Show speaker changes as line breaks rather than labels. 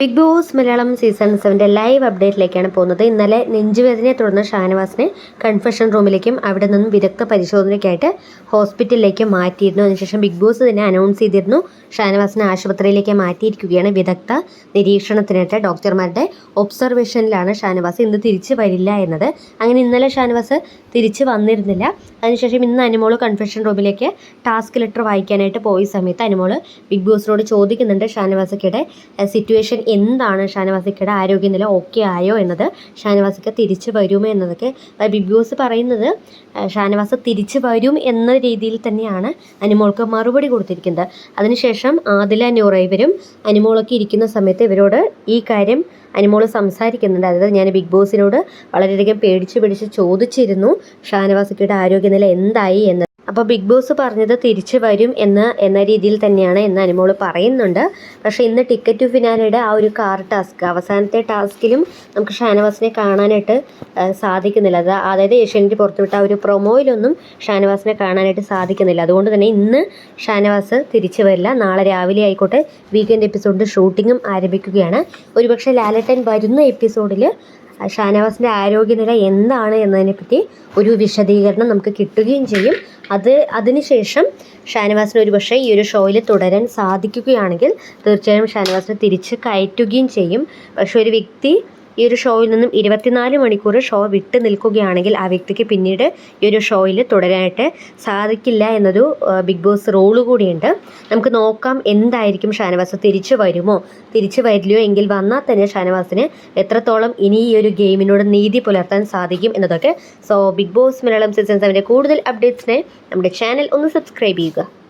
Big boss Malayalam season സെവന്റെ live അപ്ഡേറ്റിലേക്കാണ് പോകുന്നത്. ഇന്നലെ നെഞ്ചുവേദനയെ തുടർന്ന് ഷാനവാസിനെ കൺഫെഷൻ റൂമിലേക്കും അവിടെ നിന്നും വിദഗ്ധ പരിശോധനയ്ക്കായിട്ട് ഹോസ്പിറ്റലിലേക്ക് മാറ്റിയിരുന്നു. അതിനുശേഷം ബിഗ് ബോസ് തന്നെ അനൗൺസ് ചെയ്തിരുന്നു. ഷാനവാസിനെ ആശുപത്രിയിലേക്ക് മാറ്റിയിരിക്കുകയാണ് വിദഗ്ധ നിരീക്ഷണത്തിനായിട്ട് ഡോക്ടർമാരുടെ ഒബ്സർവേഷനിലാണ് ഷാനവാസ് ഇന്ന് തിരിച്ചു വരില്ല എന്നത്. അങ്ങനെ ഇന്നലെ ഷാനവാസ് തിരിച്ചു വന്നിരുന്നില്ല. അതിനുശേഷം ഇന്ന് അനുമോൾ കൺഫെഷൻ റൂമിലേക്ക് ടാസ്ക് ലെറ്റർ വായിക്കാനായിട്ട് പോയ സമയത്ത് അനുമോൾ ബിഗ് ബോസിനോട് ചോദിക്കുന്നുണ്ട് ഷാനവാസിക്കയുടെ സിറ്റുവേഷൻ എന്താണ് ഷാനവാസിക്കയുടെ ആരോഗ്യനില ഓക്കെ ആയോ എന്നത് ഷാനവാസിക്ക തിരിച്ചു വരുമോ എന്നതൊക്കെ ബിഗ് ബോസ് പറയുന്നത് ഷാനവാസ് തിരിച്ചു വരും എന്ന രീതിയിൽ തന്നെയാണ് അനുമോൾക്ക് മറുപടി കൊടുത്തിരിക്കുന്നത്. അതിനുശേഷം ആദില നൂറ ഇവരും അനുമോളൊക്കെ ഇരിക്കുന്ന സമയത്ത് ഇവരോട് ഈ കാര്യം അനുമോൾ സംസാരിക്കുന്നുണ്ട്. അതായത് ഞാൻ ബിഗ് ബോസിനോട് വളരെയധികം പേടിച്ച് പിടിച്ച് ചോദിച്ചിരുന്നു ഷാനവാസിക്കയുടെ ആരോഗ്യനില എന്തായി എന്ന്. അപ്പോൾ ബിഗ് ബോസ് പറഞ്ഞത് തിരിച്ചു വരും എന്ന് എന്ന രീതിയിൽ തന്നെയാണ് എന്ന് അനുമോൾ പറയുന്നുണ്ട്. പക്ഷേ ഇന്ന് ടിക്കറ്റ് ടു ഫിനാലയുടെ ആ ഒരു കാർ ടാസ്ക് അവസാനത്തെ ടാസ്കിലും നമുക്ക് ഷാനവാസിനെ കാണാനായിട്ട് സാധിക്കുന്നില്ല. അത് അതായത് ഏഷ്യാനെറ്റ് പുറത്തുവിട്ട ആ ഒരു പ്രൊമോയിലൊന്നും ഷാനവാസിനെ കാണാനായിട്ട് സാധിക്കുന്നില്ല. അതുകൊണ്ട് തന്നെ ഇന്ന് ഷാനവാസ് തിരിച്ചു വരില്ല. നാളെ രാവിലെ ആയിക്കോട്ടെ വീക്കെൻഡ് എപ്പിസോഡിന്റെ ഷൂട്ടിങ്ങും ആരംഭിക്കുകയാണ്. ഒരുപക്ഷെ ലാലറ്റൻ വരുന്ന എപ്പിസോഡിൽ ഷാനവാസിന്റെ ആരോഗ്യനില എന്താണ് എന്നതിനെപ്പറ്റി ഒരു വിശദീകരണം നമുക്ക് കിട്ടുകയും ചെയ്യും. അത് അതിനുശേഷം ഷാനവാസിന് ഒരു പക്ഷേ ഈ ഒരു ഷോയിൽ തുടരാൻ സാധിക്കുകയാണെങ്കിൽ തീർച്ചയായും ഷാനവാസിനെ തിരിച്ച് കയറ്റുകയും ചെയ്യും. പക്ഷെ ഒരു വ്യക്തി ഈ ഒരു ഷോയിൽ നിന്നും ഇരുപത്തിനാല് മണിക്കൂർ ഷോ വിട്ട് നിൽക്കുകയാണെങ്കിൽ ആ വ്യക്തിക്ക് പിന്നീട് ഈ ഒരു ഷോയിൽ തുടരാനായിട്ട് സാധിക്കില്ല എന്നൊരു ബിഗ് ബോസ് റോൾ കൂടിയുണ്ട്. നമുക്ക് നോക്കാം എന്തായിരിക്കും ഷാനവാസ് തിരിച്ചു വരുമോ? തിരിച്ചു വരില്ലയോ? എങ്കിൽ വന്നാൽ തന്നെ ഷാനവാസിന് എത്രത്തോളം ഇനി ഈ ഒരു ഗെയിമിനോട് നീതി പുലർത്താൻ സാധിക്കും എന്നതൊക്കെ. So big boss Malayalam season സെവന്റെ കൂടുതൽ അപ്ഡേറ്റ്സിനെ നമ്മുടെ ചാനൽ ഒന്ന് സബ്സ്ക്രൈബ് ചെയ്യുക.